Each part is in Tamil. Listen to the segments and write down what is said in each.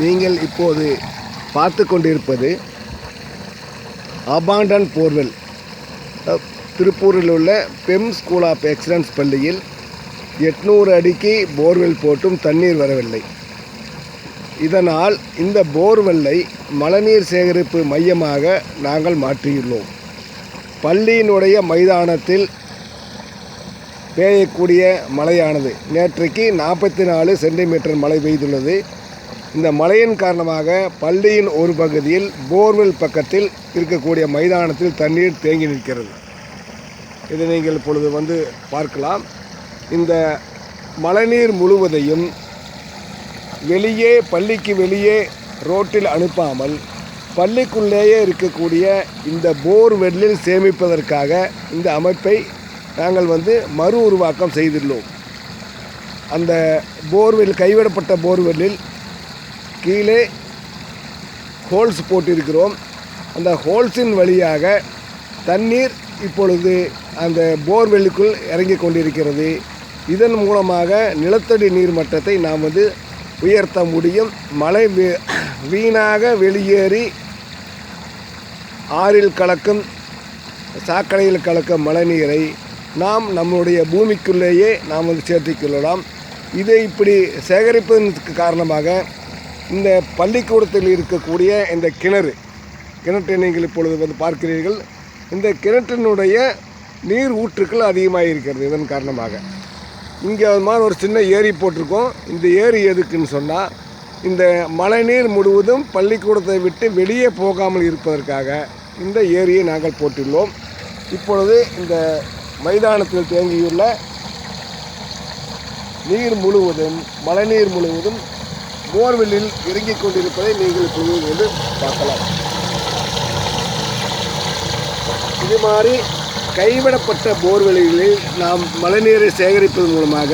நீங்கள் இப்போது பார்த்து கொண்டிருப்பது அபாண்டன் போர்வெல். திருப்பூரில் உள்ள பெம் ஸ்கூல் ஆஃப் எக்ஸலன்ஸ் பள்ளியில் எட்நூறு அடிக்கு போர்வெல் போட்டும் தண்ணீர் வரவில்லை. இதனால் இந்த போர்வெல்லை மழைநீர் சேகரிப்பு மையமாக நாங்கள் மாற்றியுள்ளோம். பள்ளியினுடைய மைதானத்தில் பெய்யக்கூடிய மழையானது நேற்றைக்கு நாற்பத்தி நாலு சென்டிமீட்டர் மழை பெய்துள்ளது. இந்த மழையின் காரணமாக பள்ளியின் ஒரு பகுதியில் போர்வெல் பக்கத்தில் இருக்கக்கூடிய மைதானத்தில் தண்ணீர் தேங்கி நிற்கிறது. இதை நீங்கள் இப்பொழுது வந்து பார்க்கலாம். இந்த மழைநீர் முழுவதையும் வெளியே பள்ளிக்கு வெளியே ரோட்டில் அனுப்பாமல் பள்ளிக்குள்ளேயே இருக்கக்கூடிய இந்த போர்வெல்லில் சேமிப்பதற்காக இந்த அமைப்பை நாங்கள் வந்து மறு உருவாக்கம் செய்துள்ளோம். அந்த போர்வெல் கைவிடப்பட்ட போர்வெல்லில் கீழே ஹோல்ஸ் போட்டிருக்கிறோம். அந்த ஹோல்ஸின் வழியாக தண்ணீர் இப்பொழுது அந்த போர்வெல்லுக்குள் இறங்கி கொண்டிருக்கிறது. இதன் மூலமாக நிலத்தடி நீர் மட்டத்தை நாம் வந்து உயர்த்த முடியும். மழை வீ- வீணாக வெளியேறி ஆறில் கலக்கும் சாக்கடையில் கலக்கும் மழைநீரை நாம் நம்முடைய பூமிக்குள்ளேயே நாம் வந்து சேர்த்துக் கொள்ளலாம். இதை இப்படி சேகரிப்பதற்கு காரணமாக இந்த பள்ளிக்கூடத்தில் இருக்கக்கூடிய இந்த கிணறு கிணற்றை நீங்கள் இப்பொழுது வந்து பார்க்கிறீர்கள். இந்த கிணற்றினுடைய நீர் ஊற்றுக்கள் அதிகமாக இருக்கிறது இதன் காரணமாக. இங்கே அது மாதிரி ஒரு சின்ன ஏரி போட்டிருக்கோம். இந்த ஏரி எதுக்குன்னு சொன்னால் இந்த மழைநீர் முழுவதும் பள்ளிக்கூடத்தை விட்டு வெளியே போகாமல் இருப்பதற்காக இந்த ஏரியை நாங்கள் போட்டுள்ளோம். இப்பொழுது இந்த மைதானத்தில் தேங்கியுள்ள நீர் முழுவதும் மழைநீர் முழுவதும் போர்வெல்லில் இறங்கிக் கொண்டிருப்பதை நீங்கள் இப்பொழுது வந்து பார்க்கலாம். இது மாதிரி கைவிடப்பட்ட போர்வெளிகளில் நாம் மழைநீரை சேகரிப்பதன் மூலமாக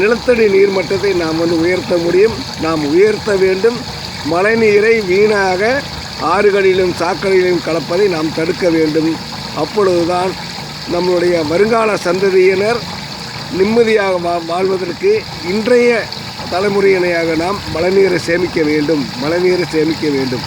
நிலத்தடி நீர் மட்டத்தை நாம் வந்து உயர்த்த முடியும். நாம் உயர்த்த வேண்டும். மழைநீரை வீணாக ஆறுகளிலும் சாக்கடையிலும் கலப்பதை நாம் தடுக்க வேண்டும். அப்பொழுதுதான் நம்முடைய வருங்கால சந்ததியினர் நிம்மதியாக வா வாழ்வதற்கு இன்றைய தலைமுறையினையாக நாம் மழைநீரை சேமிக்க வேண்டும் மழைநீரை சேமிக்க வேண்டும்.